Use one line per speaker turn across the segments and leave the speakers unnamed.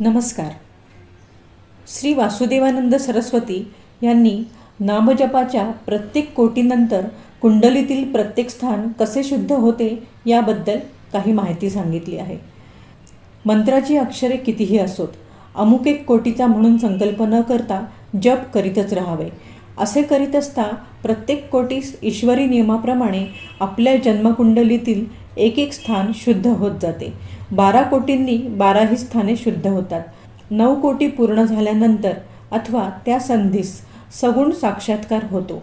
नमस्कार. श्री वासुदेवानंद सरस्वती यांनी नामजपाच्या प्रत्येक कोटीनंतर कुंडलीतील प्रत्येक स्थान कसे शुद्ध होते याबद्दल काही माहिती सांगितली आहे. मंत्राची अक्षरे कितीही असोत अमुक एक कोटीचा म्हणून संकल्प न करता जप करीतच राहावे. असे करीत असता प्रत्येक कोटीस ईश्वरी नियमाप्रमाणे आपल्या जन्मकुंडलीतील एक एक स्थान शुद्ध होत जाते. बारा कोटींनी बाराही स्थाने शुद्ध होतात. नऊ कोटी पूर्ण झाल्यानंतर अथवा त्या संधीस सगुण साक्षात्कार होतो.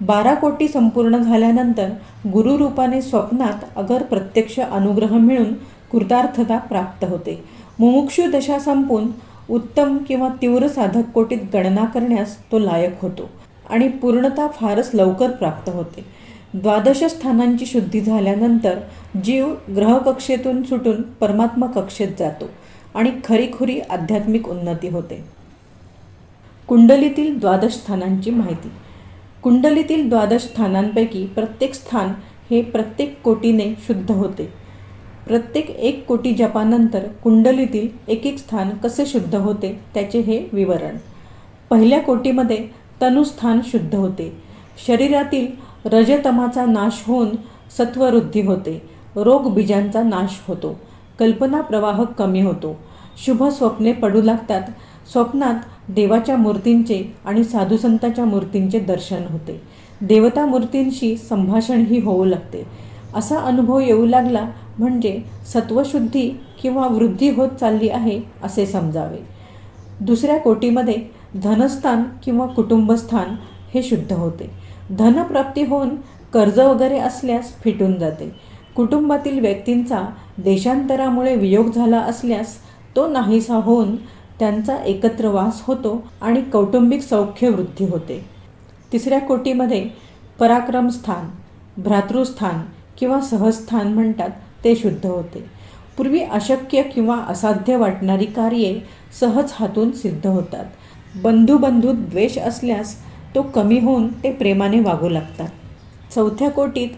बारा कोटी संपूर्ण झाल्यानंतर गुरुरूपाने स्वप्नात अगर प्रत्यक्ष अनुग्रह मिळून कृतार्थता प्राप्त होते. मुमुक्षु दशा संपून उत्तम किंवा तीव्र साधक कोटीत गणना करण्यास तो लायक होतो. आणि पूर्णता फारच लवकर प्राप्त होते. द्वादश स्थानांची शुद्धी झाल्यानंतर जीव ग्रहकक्षेतून सुटून परमात्मा कक्षेत जातो आणि खरीखुरी आध्यात्मिक उन्नती होते. कुंडलीतील द्वादश स्थानांची माहिती. कुंडलीतील द्वादश स्थानांपैकी प्रत्येक स्थान हे प्रत्येक कोटीने शुद्ध होते. प्रत्येक एक कोटी जपानंतर कुंडलीतील एक एक स्थान कसे शुद्ध होते त्याचे हे विवरण. पहिल्या कोटीमध्ये तनुस्थान शुद्ध होते. शरीरातील रजतमाचा नाश होऊन सत्ववृद्धी होते. रोगबीजांचा नाश होतो. कल्पना प्रवाह कमी होतो. शुभ स्वप्ने पडू लागतात. स्वप्नात देवाच्या मूर्तींचे आणि साधुसंताच्या मूर्तींचे दर्शन होते. देवता मूर्तींशी संभाषणही होऊ लागते. असा अनुभव येऊ लागला म्हणजे सत्वशुद्धी किंवा वृद्धी होत चालली आहे असे समजावे. दुसऱ्या कोटीमध्ये धनस्थान किंवा कुटुंबस्थान हे शुद्ध होते. धनप्राप्ती होऊन कर्ज वगैरे असल्यास फिटून जाते. कुटुंबातील व्यक्तींचा देशांतरामुळे वियोग झाला असल्यास तो नाहीसा होऊन त्यांचा एकत्र वास होतो आणि कौटुंबिक सौख्य वृद्धी होते. तिसऱ्या कोटीमध्ये पराक्रम स्थान भ्रातृस्थान किंवा सहस्थान म्हणतात ते शुद्ध होते. पूर्वी अशक्य किंवा असाध्य वाटणारी कार्ये सहज हातून सिद्ध होतात. बंधुबंधू द्वेष असल्यास तो कमी होऊन ते प्रेमाने वागू लागतात. चौथ्या कोटीत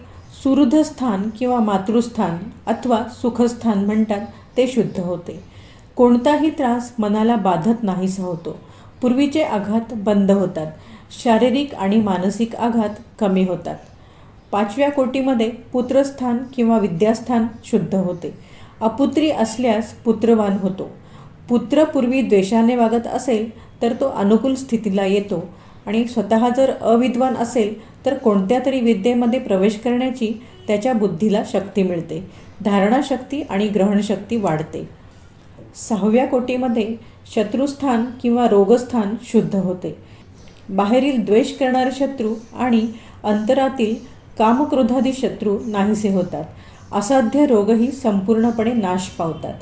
सुहृदस्थान किंवा मातृस्थान अथवा सुखस्थान म्हणतात ते शुद्ध होते. कोणताही त्रास मनाला बाधत नाहीसा होतो. पूर्वीचे आघात बंद होतात. शारीरिक आणि मानसिक आघात कमी होतात. पाचव्या कोटीमध्ये पुत्रस्थान किंवा विद्यास्थान शुद्ध होते. अपुत्री असल्यास पुत्रवान होतो. पुत्र पूर्वी द्वेषाने वागत असेल तर तो अनुकूल स्थितीला येतो. आणि स्वतः जर अविद्वान असेल तर कोणत्या तरी विद्येमध्ये प्रवेश करण्याची त्याच्या बुद्धीला शक्ती मिळते. धारणाशक्ती आणि ग्रहणशक्ती वाढते. सहाव्या कोटीमध्ये शत्रुस्थान किंवा रोगस्थान शुद्ध होते. बाहेरील द्वेष करणारे शत्रू आणि अंतरातील कामक्रोधादी शत्रू नाहीसे होतात. असाध्य रोगही संपूर्णपणे नाश पावतात.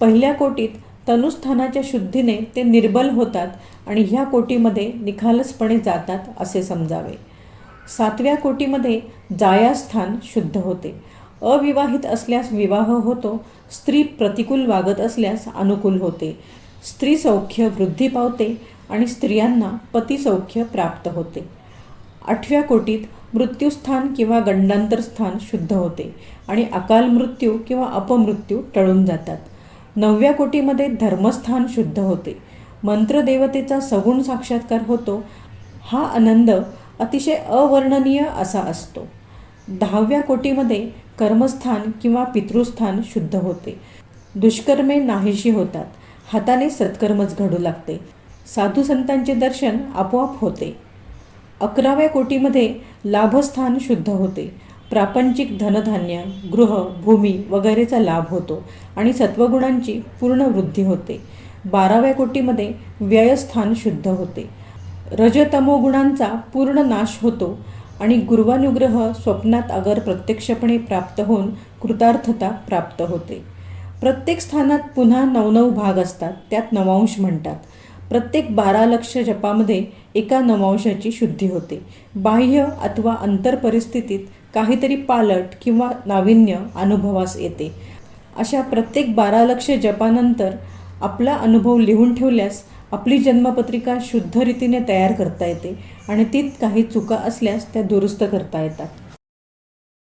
पहिल्या कोटीत तनुस्थानाच्या शुद्धीने ते निर्बल होतात आणि ह्या कोटीमध्ये निखालसपणे जातात असे समजावे. सातव्या कोटीमध्ये जायास्थान शुद्ध होते. अविवाहित असल्यास विवाह होतो स्त्री प्रतिकूल वागत असल्यास अनुकूल होते. स्त्री सौख्य वृद्धी पावते आणि स्त्रियांना पतिसौख्य प्राप्त होते. आठव्या कोटीत मृत्यूस्थान किंवा गंडांतर स्थान शुद्ध होते आणि अकाल मृत्यू किंवा अपमृत्यू टळून जातात. नवव्या कोटीमध्ये धर्मस्थान शुद्ध होते. मंत्रदेवतेचा सगुण साक्षात्कार होतो. हा आनंद अतिशय अवर्णनीय असा असतो. दहाव्या कोटीमध्ये कर्मस्थान किंवा पितृस्थान शुद्ध होते. दुष्कर्मे नाहीशी होतात. हाताने सत्कर्मच घडू लागते. साधू संतांचे दर्शन आपोआप होते. अकराव्या कोटीमध्ये लाभस्थान शुद्ध होते. प्रापंचिक धनधान्य गृह भूमी वगैरेचा लाभ होतो आणि सत्वगुणांची पूर्ण वृद्धी होते. बाराव्या कोटीमध्ये व्ययस्थान शुद्ध होते. रजतमोगुणांचा पूर्ण नाश होतो आणि गुरुवानुग्रह स्वप्नात अगर प्रत्यक्षपणे प्राप्त होऊन कृतार्थता प्राप्त होते. प्रत्येक स्थानात पुन्हा नवनऊ भाग असतात त्यात नवांश म्हणतात. प्रत्येक बारा लक्ष जपामध्ये एका नवांशाची शुद्धी होते. बाह्य अथवा अंतर परिस्थितीत काहीतरी पालट किंवा नाविन्य अनुभवास येते. अशा प्रत्येक बारा लक्ष जपानंतर आपला अनुभव लिहून ठेवल्यास आपली जन्मपत्रिका शुद्ध रीतीने तयार करता येते आणि तीत काही चुका असल्यास त्या दुरुस्त करता येतात.